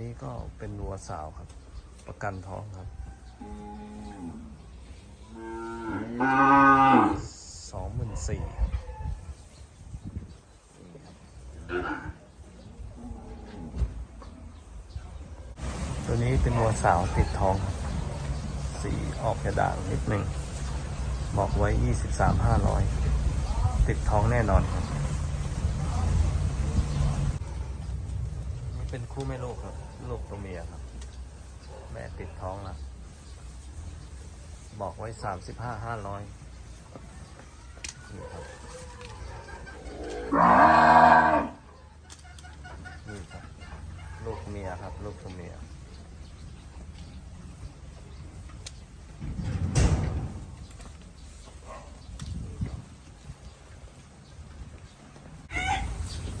นี้ก็เป็นวัวสาวครับ ประกันท้องครับสองหมื่นสี่ครับตัวนี้เป็นวัวสาวติดท้อง สีออกกระด่างนิดหนึ่งบอกไว้ยี่สิบสามห้าร้อยติดท้องแน่นอนครับ เป็นคู่แม่ลูกครับลูกตัวเมียครับ แม่ติดท้องแล้วบอกไว้สามสิบห้าห้าร้อยนี่ครับนี่ครับ ลูกเมียครับ ลูกตัวเมีย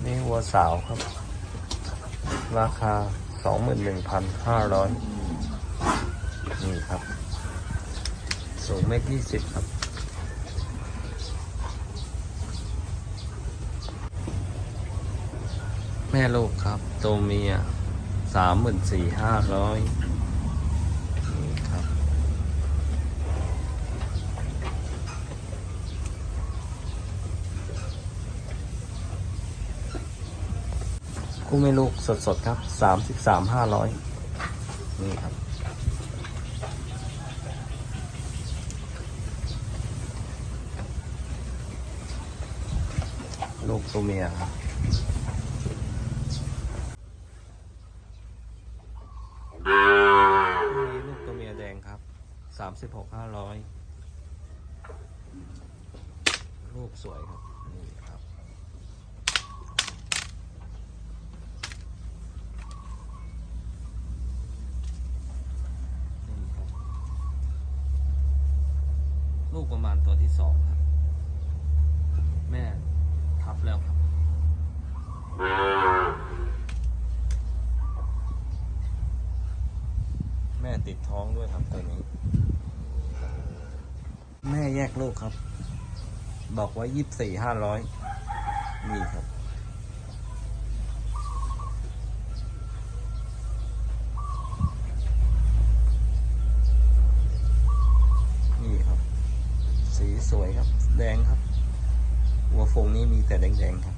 นี่วัวสาวครับ ราคา 21,500นี่ครับ สูงไม่รยี่สิบครับ แม่ลูกครับ ตัวเมียาร้อย คู่แม่ลูกสดๆครับสามสิบสามห้าร้อยนี่ครับ ลูกตัวเมียครับนี่ลูกตัวเมียแดงครับสามสิบหกห้าร้อยลูกสวยครับ นี่ครับ ลู กประมาณตัวที่สองครับ แม่ทับแล้วครับ แม่ติดท้องด้วยครับตัวนี้ แม่แยกลูกครับ บอกไว้ยี่สิบสี่ห้าร้อยนี่ครับ นี่ครับ สีสวยครับ แดงครับ หัวฟงนี้มีแต่แดงๆครับ